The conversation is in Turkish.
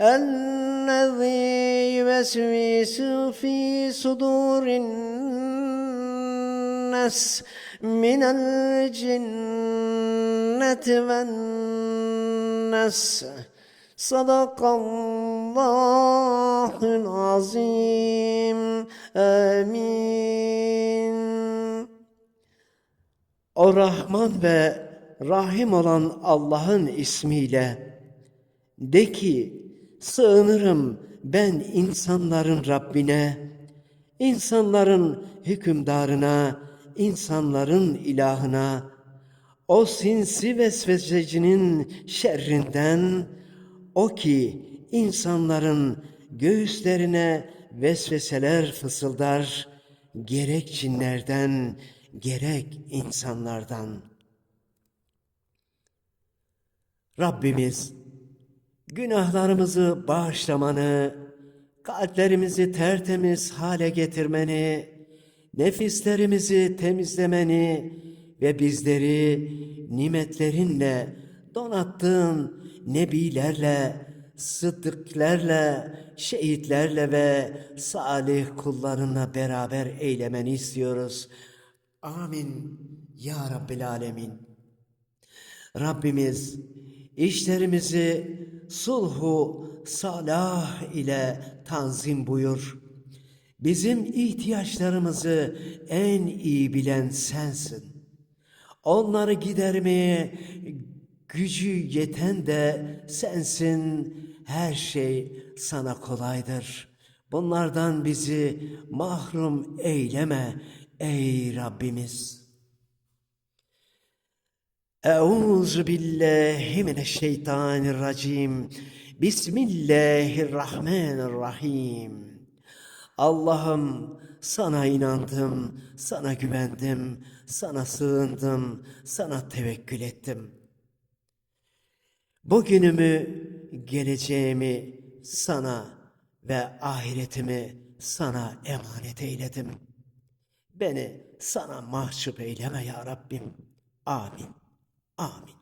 الذي يوسوس في صدور الناس من الجنة والناس صدق الله العظيم آمين O Rahman ve Rahim olan Allah'ın ismiyle de ki sığınırım ben insanların Rabbine, insanların hükümdarına, insanların ilahına, o sinsi vesvesecinin şerrinden, o ki insanların göğüslerine vesveseler fısıldar, gerek cinlerden, gerek insanlardan. Rabbimiz günahlarımızı bağışlamanı, kalplerimizi tertemiz hale getirmeni, nefislerimizi temizlemeni ve bizleri nimetlerinle donattığın nebilerle, sıddıklerle, şehitlerle ve salih kullarınla beraber eylemeni istiyoruz. Amin. Ya Rabbil Alemin. Rabbimiz işlerimizi sulhu salah ile tanzim buyur. Bizim ihtiyaçlarımızı en iyi bilen sensin. Onları gidermeye gücü yeten de sensin. Her şey sana kolaydır. Bunlardan bizi mahrum eyleme ey Rabbimiz. Euzu billahi mineşşeytanirracim. Bismillahirrahmanirrahim. Allah'ım sana inandım, sana güvendim, sana sığındım, sana tevekkül ettim. Bugünümü, geleceğimi sana ve ahiretimi sana emanet eyledim. Beni sana mahcup eyleme ya Rabbim. Amin. Amin.